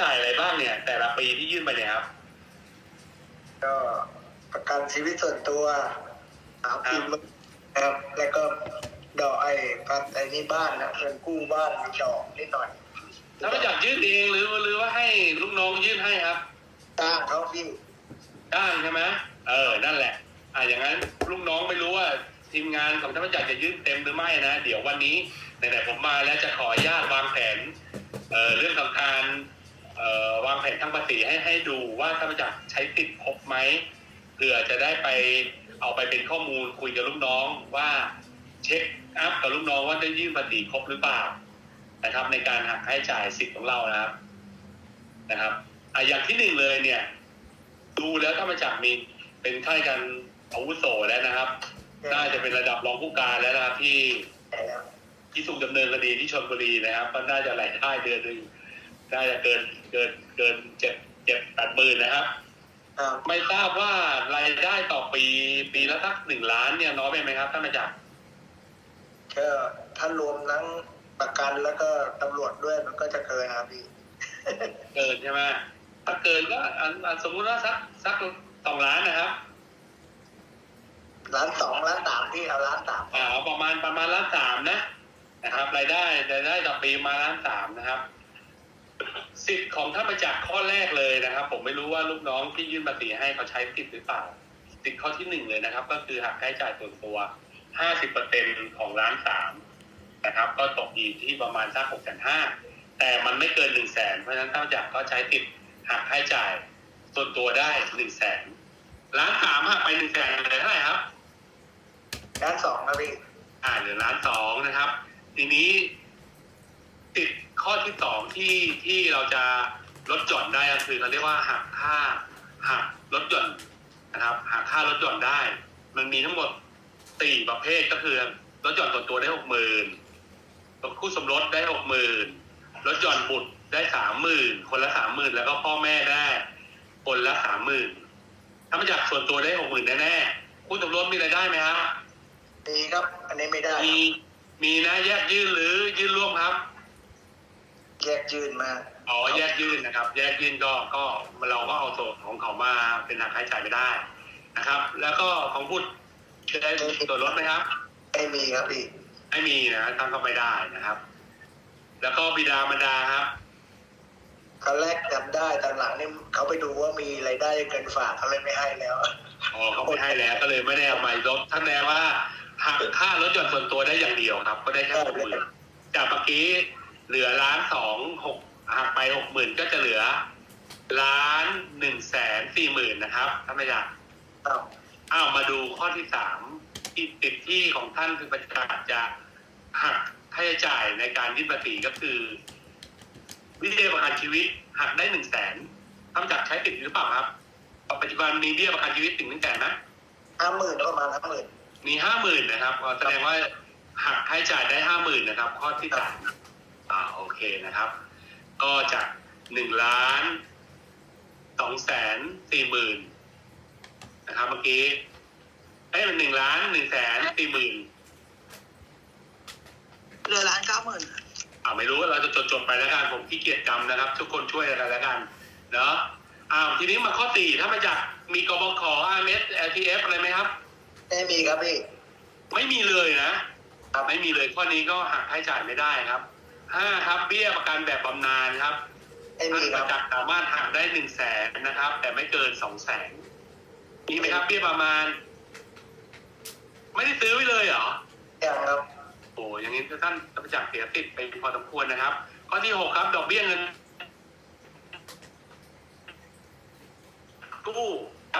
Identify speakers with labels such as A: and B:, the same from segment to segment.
A: จ่ายอะไรบ้างเนี่ย แต่ละปีที่ยื่นไปเนี่ยครับ
B: ก็ประกันชีวิตส่วนตัวหาพิมพ์นะครับ แล้วก็ดอกไอ้พันไอ้นี่บ้านนะเงินกู้บ้านมีดอกนิดหน่อย
A: ถ้ามาจากยื่นเองหรือหรือว่าให้ลูกน้องยื่นให้ครับ
B: จ้างเขาพี่
A: ได้ใช่ไหมเออ นั่นแหละ อะอย่างนั้นลูกน้องไม่รู้ว่าทีมงานของธรรมจักรจะยื่นเต็มหรือไม่นะ เดี๋ยววันนี้ไหนๆผมมาแล้วจะขออนุญาตวางแผน เอ่อเรื่องของการเอ่อ วางแผนทางภาษีให้ให้ดูว่าธรรมจักใช้ติดครบไหมเผื่อจะได้ไปเอาไปเป็นข้อมูลคุยกับลูกน้องว่าเช็คอัพกับลูกน้องว่าได้ยื่นภาษีครบหรือเปล่านะครับ ในการหักค่าใช้จ่ายสิทธิ์ของเรานะครับนะครับอะอย่างที่หนึ่งเลยเนี่ย ดูแล้วถ้ามาจากมีเป็นข้าราชการอาวุโสแล้วนะครับ น่าจะเป็นระดับรองผู้การแล้วนะครับที่ที่ถูกดำเนินคดีที่ชลบุรีนะครับ ก็น่าจะรายได้เดือนหนึ่ง น่าจะเกินเกินเกินเจ็ดเจ็ดแปดหมื่นนะครับ
B: ครับ
A: ไม่ทราบว่ารายได้ต่อปีปีละสักหนึ่งล้านเนี่ยน้อยไปไหมครับท่านมาจาก
B: ก็ถ้ารวมทั้งประกันแล้วก็ตำรวจด้วยมันก็จะเกินนะครับพี่
A: เกินใช่ไหมถ้าเกินก็อันอันสมมุติว่าสักสักสองล้านนะครับ
B: ร้านสองร้านสามที่เอาร้านสาม
A: อ่าเอาประมาณประมาณล้านสามนะนะครับ รายได้รายได้ต่อปีมาล้านสามนะครับ สิทธิ์ของท่านประจักษ์ข้อแรกเลยนะครับ ผมไม่รู้ว่าลูกน้องที่ยื่นภาษีให้เขาใช้สิทธิ์หรือเปล่าสิทธิ์ข้อที่หนึ่งเลยนะครับ ก็คือหักค่าใช้จ่ายส่วนตัวห้าสิบเปอร์เซ็นของล้านสามนะครับ ก็ตกอยู่ที่ประมาณสักหกแสนห้าแต่มันไม่เกินหนึ่งแสนเพราะฉะนั้นท่านประจักษ์ก็ใช้สิทธิ์หักค่าใช้จ่ายส่วนตัวได้หนึ่งแสนล้านสามหักไปหนึ่งแสนเหลือเท่าไหร่ครับ
B: ร้านสองครับพี่
A: อ่าเหลือล้านสองนะครับ ทีนี้ติด ข้อที่สองที่ที่เราจะลดหย่อนได้ก็คือเขาเรียกว่าหักค่าหักลดหย่อนนะครับหักค่าลดหย่อนได้ มันมีทั้งหมดสี่ประเภทก็คือลดหย่อนส่วนตัวได้หกหมื่นคู่สมรสได้หกหมื่นลดหย่อนบุตรได้สามหมื่นคนละสามหมื่นแล้วก็พ่อแม่ได้ คนละสามหมื่นถ้ามาจากส่วนตัวได้หกหมื่นแน่ๆคู่สมรสมีรายได้ไหมครับ
B: ดีครับ อันนี้ไม่ได้
A: มีมีนะแยกยื่นหรือยื่นร่วมครับ
B: แยกยืนมา
A: อ๋อแยกยื่นนะครับ แยกยื่นก็ก็เราก็เอาส่วนของเขามาเป็นหักค่าใช้จ่ายไม่ได้นะครับ แล้วก็ของพูดจะได้ส่วนลดไหมครับ
B: ไม่มีครับพี่
A: ไม่มีนะทำเข้าไปได้นะครับ แล้วก็บิดามารดาครับ
B: เขาแรกจำได้ตอนหลังนี่เขาไปดูว่ามีรายได้เกินฝากเขาเลยไม่ให้แล้ว
A: อ๋อเขาไม่ให้แล้วก็เลยไม่ได้เอามาลดท่านแนว่าหักค่ารถยนต์ส่วนตัวได้อย่างเดียวครับ ก็ได้แค่หกหมื่นจากเมื่อกี้ เหลือล้านสองหกหักไปหกหมื่นก็จะเหลือล้านหนึ่งแสนสี่หมื่นนะครับท่านไม่อยาก
B: อ้าว
A: อ้าวมาดูข้อที่สามที่ติดที่ของท่านคือประกาศจะหักค่าใช้จ่ายในการยื่นภาษีก็คือ วิเดียประกันชีวิตหักได้หนึ่งแสนทำจากใช้ติดหรือเปล่าครับ ปัจจุบันมีเบี้ยประกันชีวิตถึงหนึ่งแสนไหม
B: ห้าหมื่นประมาณห้าหมื่น
A: มีห้าหมื่นนะครับก็แสดงว่าหักค่าใช้จ่ายได้ห้าหมื่นนะครับ ข้อที่สาม อ่าโอเคนะครับ ก็จากหนึ่งล้านสองแสนสี่หมื่นนะครับเมื่อกี้เอ้ยมันหนึ่งล้านหนึ่งแสนสี่หมื่น
B: เหลือล้านเก้าหมื่น
A: อ่าไม่รู้เราจะจดจดๆไปแล้วกันผมขี้เกียจจำนะครับ ทุกคนช่วยกันแล้วกันเนาะอ้าวทีนี้มาข้อสี่ถ้ามาจากมีกบข RMS LTF อะไรไหมครับ
B: ไม่มีครับพี่
A: ไม่มีเลยนะไม่มีเลยข้อนี้ก็หักค่าใช้จ่ายไม่ได้ครับ ห้าครับเบี้ยประกันแบบบำนาญครับ
B: ไม่มี
A: ท่าน
B: ค
A: ป
B: รับ
A: ระจักษ์สามารถหักได้หนึ่งแสนนะครับ แต่ไม่เกินสองแสนมีไหมครับเบี้ยประมาณ ไม่ได้ซื้อไว้เลยเหรอ
B: อย่างครับ
A: โอ้อย่างนี้ท่านประจักษ์เสียติดไปพอสมควรนะครับ ข้อที่หกครับ ดอกเบี้ยเงินกู้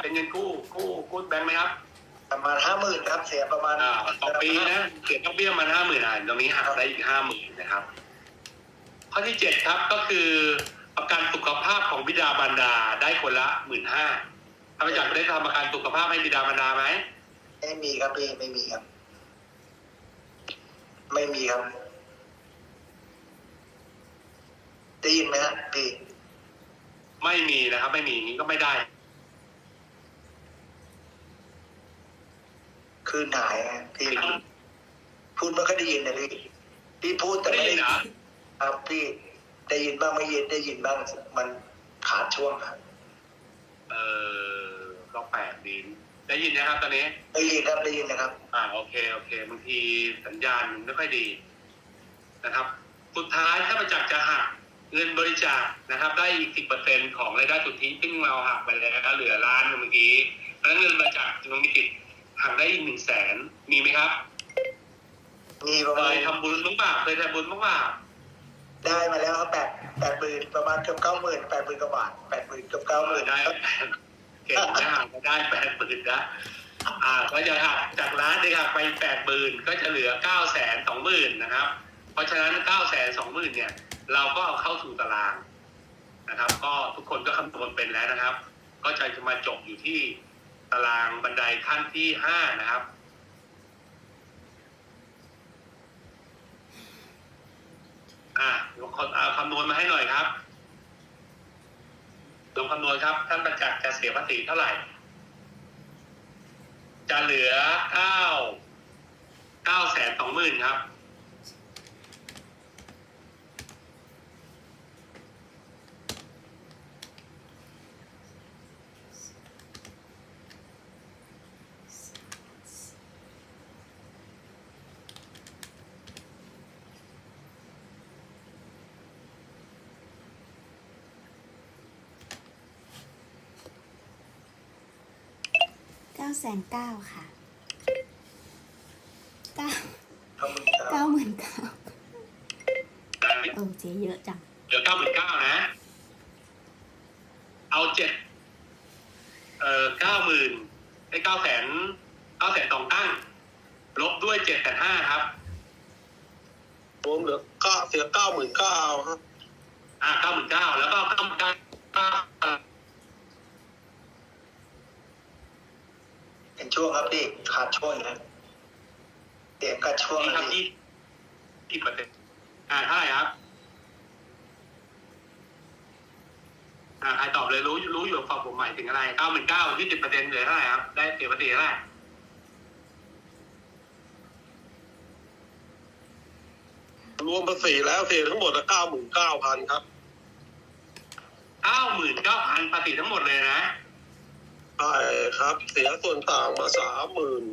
A: เป็นเงินกู้กู้กู้แบงค์ไหมครับ
B: ประมาณห้าหมื่นครับเสียประมาณ
A: อ่าต่อปีนะเสียดอกเบี้ยมาห้าหมื่นอะตรงนี้หักได้อีกห้าหมื่นนะครับข้ อที่เจ็ดครับก็คือประกันสุขภาพของบิดาบรรดาได้คนละหมื่นห้าท่านประจักษ์ได้ทำประกันสุขภาพให้บิดาบรรดาไหม
B: ไม่มีครับพี่ไม่มีครับ ไม่มีครับได้ยินไหมฮะพี่
A: ไม่มีนะครับ ไม่มีอย่างนี้ก็ไม่ได้
B: คืนหายฮะพี่พูดไม่ค่อยได้ยินนะพี่พี่พูดแต่
A: ได้
B: ไม่
A: ยินเหรอ
B: ครับพี่ได้ยินบ้างไม่ยินได้ยินบ้าง มันขาดช่วงครับ
A: เออก็แปลกดีได้ยินนะครับตอนนี้
B: ได้ยินครับได้ยินนะครับ
A: อ่าโอเคโอเคบางทีสัญญาณไม่ค่อยดีนะครับ สุดท้ายถ้าประจักษ์จะหักเงินบริจาคนะครับ ได้อีกสิบเปอร์เซ็นของรายได้สุทธิซึ่งเราหักไปแล้วเหลือล้านเมื่อกี้เพราะฉะนั้นเงินบริจาคจะมีติดหักได้อีกหนึ่งแสนมีไหมครับ
B: มีประ
A: เค
B: มาณ
A: ยทำบุญบ้างเปล่าเคยทำบุญบ้างเปล่า
B: ได้มาแล้วครับแปดแปดหมื่นประมาณเกือบเก้าหมื่นแปดหมื่นกว่าบาทแปดหมื่นเกือบเก้าหมื่น
A: ได้เก่งนะหักมาได้แปดหมื่นนะอ่าก็จะหักจากล้านที่หักไปแปดหมื่นก็จะเหลือเก้าแสนสองหมื่นนะครับ เพราะฉะนั้นเก้าแสนสองหมื่นเนี่ย เราก็เอาเข้าสู่ตารางนะครับ ก็ทุกคนก็คำนวณเป็นแล้วนะครับ ก็จะมาจบอยู่ที่ตารางบันไดขั้นที่ห้านะครับ อ่าลงคนเอาคำนวณมาให้หน่อยครับลองคำนวณครับ ท่านประจักษ์จะเสียภาษีเท่าไหร่ จะเหลือเก้าเก้าแสนสองหมื่นครับา
C: แสนเก้าค่ะเก้า
B: เก้าหมื่น
C: เก้า
B: เก้า
C: หมื่นเก้าเออเจ๊เยอะจัง
A: เหลือเก้าหมื่นเก้านะ เอาเจ็ดเอ่อเก้าหมื่นไอ้เก้าแสนเก้าแสนสองตั้ง ลบด้วยเจ็ดแสนห้าครับ
D: รวมเหลือเก้าเสียเก้าหมื่นเก้าครับ
A: อ่าเก้าหมื่นเก้าแล้วก็เก้าหมื่นเก้า
B: เป็น ช่วงครับพี่ขาดช่วงนะเสียงขาดช่วง
A: นี่
B: นะครับพี่
A: ยี่สิบเปอร์เซ็นต์อ่าเท่าไหร่ครับ อ่าใครตอบเลยรู้รู้อยู่ฝั่งผมหมายถึงอะไรเก้าหมื่นเก้ายี่สิบเปอร์เซ็นต์เหลือเท่าไหร่ครับ ได้เสียภาษีเท่าไหร่
D: รวมภาษีแล้วเสียทั้งหมดเก้าหมื่นเก้าพันครับ
A: เก้าหมื่นเก้าพันภาษีทั้งหมดเลยนะ
D: ใช่ครับ เสียส่วนต่างมาสามหมื่น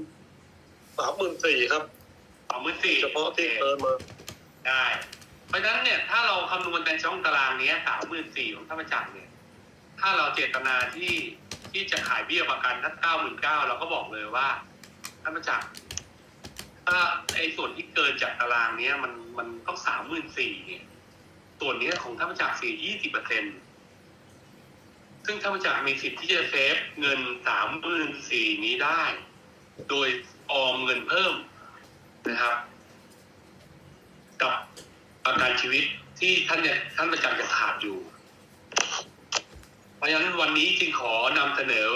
D: สามหมื่นสี่ครับ
A: สองหมื่นสี่
D: เฉพาะที่เกินมา
A: ได้ เพราะฉะนั้นเนี่ยถ้าเราคำนวณเป็นช่องตารางเนี้ยสามหมื่นสี่ของท่านประจักษ์เนี่ย ถ้าเราเจตนาที่ที่จะขายเบี้ยประกันทั้งเก้าหมื่นเก้าเราก็บอกเลยว่าท่านประจักษ์ถ้าไอ้ส่วนที่เกินจากตารางเนี้ยมันมันต้องสามหมื่นสี่เนี่ยส่วนเนี้ยของท่านประจักษ์เสียยี่สิบเปอร์เซ็น ซึ่งท่านประจักษ์มีสิทธิ์ที่จะเซฟเงินสามหมื่นสี่นี้ได้ โดยออมเงินเพิ่มนะครับ กับประกันชีวิตที่ท่านเนี่ยท่านประจักษ์จะขาดอยู่ เพราะฉะนั้นวันนี้จึงขอนำเสนอ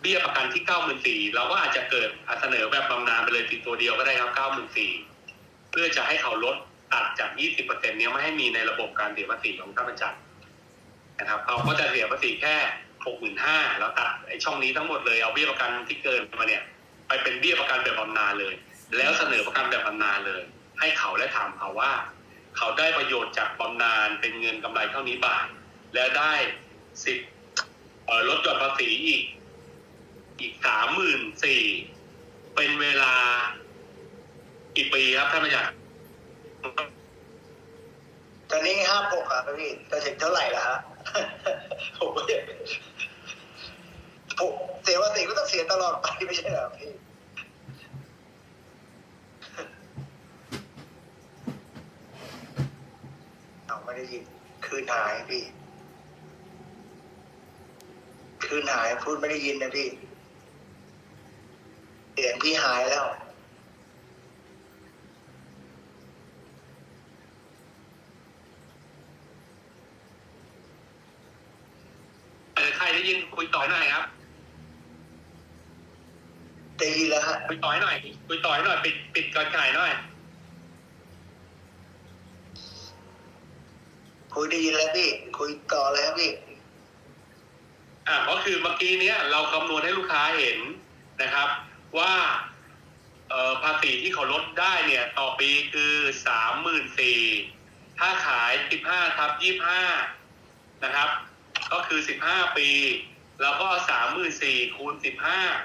A: เบี้ยประกันที่เก้าหมื่นสี่เราก็อาจจะเกิดเสนอแบบบำนาญไปเลยติดตัวเดียวก็ได้ครับเก้าหมื่นสี่เพื่อจะให้เขาลดตัดจากยี่สิบเปอร์เซ็นต์เนี้ยไม่ให้มีในระบบการเสียภาษีของท่านประจักษ์ นะครับเขาก็จะเสียภาษีแค่หกหมื่นห้าแล้วตัดไอ้ช่องนี้ทั้งหมดเลยเอาเบี้ยประกันที่เกินมาเนี่ย ไปเป็นเบี้ยประกันแบบบำนาญเลย แล้วเสนอประกันแบบบำนาญเลย ให้เขาและถามเขาว่า เขาได้ประโยชน์จากบำนาญเป็นเงินกำไรเท่านี้บาท และได้สิทธิ์ลดหย่อนภาษีอีกอีกสามหมื่นสี่เป็นเวลากี่ปีครับท่านประจักษ์
B: ตอนนี้ห้าหกครับพี่จะถึงเท่าไหร่ละฮะผมผมเสียภาษีก็ต้องเสียตลอดไปไม่ใช่เหรอพี่เอาไม่ได้ยินคืนหายพี่ คืนหายพูดไม่ได้ยินนะพี่เสียงพี่หายแล้ว
A: เออใครได้ ยินคุยต่อหน่อยครับ
B: ได้ยินแล้วฮะ
A: คุยต่อยหน่อยคุยต่อยหน่อย ปิดปิดก่อนขายหน่อย
B: คุยได้ยินแล้วพี่คุยต่อเลยครับพี่
A: อ่าก็คือเมื่อกี้เนี้ยเราคำนวณให้ลูกค้าเห็นนะครับ ว่าเอ่อภาษีที่เขาลดได้เนี่ย ต่อปีคือสามหมื่นสี่ถ้าขาย15ทับ25นะครับ ก็คือ15ปีเราก็เอา34,000คูณ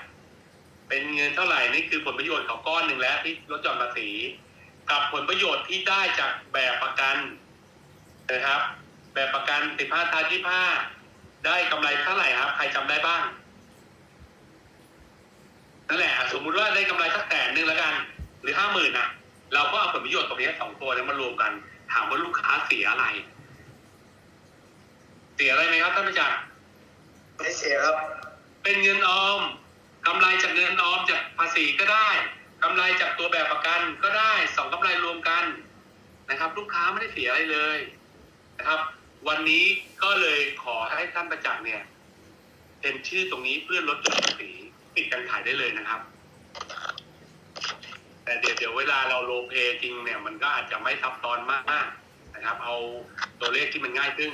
A: 15เป็นเงินเท่าไหร่นี่คือผลประโยชน์ของก้อนหนึ่งแล้วที่ลดหย่อนภาษี กับผลประโยชน์ที่ได้จากแบบประกันนะครับ แบบประกัน15ทับ25ได้กำไรเท่าไหร่ครับ ใครจำได้บ้างนั่นแหละสมมุติว่าได้กำไรสักแสนหนึ่งแล้วกัน หรือห้าหมื่นอะ เราก็เอาผลประโยชน์ตรงนี้สองตัวนี้มารวมกัน ถามว่าลูกค้าเสียอะไร เสียอะไรไหมครับท่านผู้จัด
B: ไม่เสียครับ
A: เป็นเงินออมกำไรจากเงินออมจากภาษีก็ได้กำไรจากตัวแบบประกันก็ได้สองกำไรรวมกันนะครับ ลูกค้าไม่ได้เสียอะไรเลยนะครับ วันนี้ก็เลยขอให้ท่านประจักษ์เนี่ยเป็นชื่อตรงนี้เพื่อลดหย่อนภาษีปิดการขายได้เลยนะครับ แต่เดี๋ยวเดี๋ยวเวลาเราโลเพจริงเนี่ย มันก็อาจจะไม่ซับซ้อนมากนะครับ เอาตัวเลขที่มันง่ายขึ้น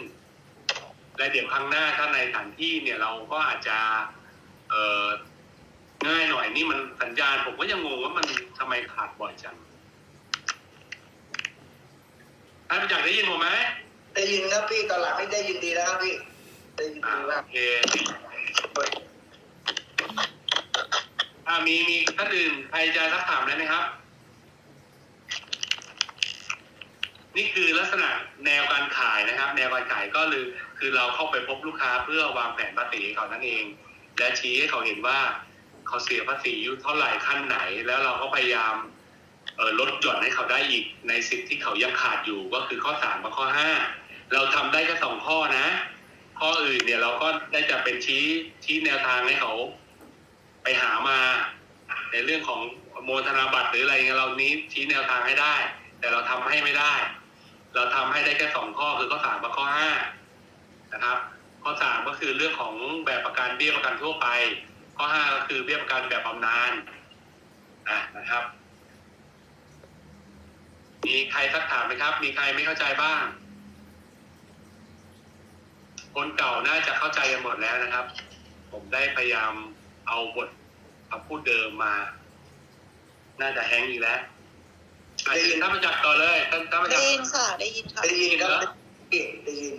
A: และเดี๋ยวครั้งหน้าถ้าในสถานที่เนี่ยเราก็อาจจะเออง่ายหน่อยนี่มันสัญญาณผมก็ยังงงว่ามันทำไมขาดบ่อยจังท่านผู้จักได้ยินผมไหม
B: ได้ยินครับพี่ตอนหลังไม่ได้ยินดีแล้วครับพี่ได้ยิน
A: อ่า
B: ดี
A: โอ
B: มาก
A: เคอ่ามีมีท่านอื่นใครจะทักถามได้ไหมครับ นี่คือลักษณะแนวการขายนะครับ แนวการขายก็คือ คือเราเข้าไปพบลูกค้าเพื่อวางแผนภาษีเขานั่นเอง และชี้ให้เขาเห็นว่าเขาเสียภาษีอยู่เท่าไหร่ขั้นไหน แล้วเราก็พยายามเลดหย่อนให้เขาได้อีกในสิ่งที่เขายังขาดอยู่ก็คือข้อสามกับข้อห้าเราทำได้แค่สองข้อนะ ข้ออื่นเนี่ยเราก็ได้จะเป็นชี้ชี้แนวทางให้เขา ไปหามา ในเรื่องของโมธนาบัตรหรืออะไรเงี้ยเรานี้ชี้แนวทางให้ได้ แต่เราทำให้ไม่ได้ เราทำให้ได้แค่สองข้อคือข้อสามกับข้อห้า นะครับ ข้อสามก็คือเรื่องของแบบประกันเบี้ยประกันทั่วไป ข้อห้าก็คือเบี้ยประกันแบบบำนาญอะนะครับ มีใครสักถามไหมครับ มีใครไม่เข้าใจบ้าง คนเก่าน่าจะเข้าใจกันหมดแล้วนะครับ ผมได้พยายามเอาบทคำพูดเดิมมา น่าจะแฮงก์อีกแล้วอาจจะท่านประจักษ์ต่อเลยท่านท่านประจั
E: ได้
A: กษ์
E: ยินค่ะ ได้ยินค่ะ
B: ได้ยินครับพี่ได้ยิน